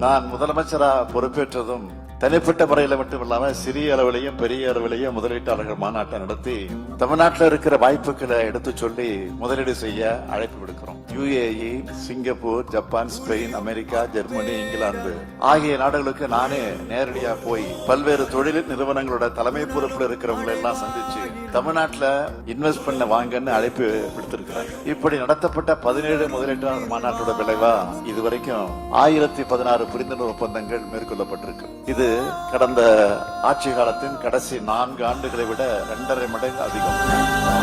நான் முதலமைச்சராக பொறுப்பேற்றதும் தனிப்பட்ட முறையில் மட்டும் இல்லாம சிறிய அளவிலையும் பெரிய அளவிலையும் முதலீட்டாளர்கள் மாநாட்டை நடத்தி தமிழ்நாட்டில் இருக்கிற வாய்ப்புகளை எடுத்து சொல்லி முதலீடு செய்ய அழைப்பு விடுக்கிறோம். UAE Singapore Japan Spain America Germany England ஆகிய நாடுகளுக்கு நானே நேரடியா போய் பல்வேறு தொழில் நிறுவனங்களோட தலைமை பொறுப்பில் இருக்கிறவங்களை எல்லாம் சந்திச்சு தமிழ்நாட்டில் இன்வெஸ்ட் பண்ண வாங்கன்னு அழைப்பு விடுத்திருக்கிறேன். இப்படி நடத்தப்பட்ட பதினேழு முதலீட்டாளர் மாநாட்டோட விளைவா இதுவரைக்கும் ஆயிரத்தி பதினாறு புரிந்துணர்வு ஒப்பந்தங்கள் மேற்கொள்ளப்பட்டிருக்கு. இது கடந்த ஆட்சி காலத்தின் கடைசி நான்கு ஆண்டுகளை விட இரண்டரை மடங்கு அதிகம்.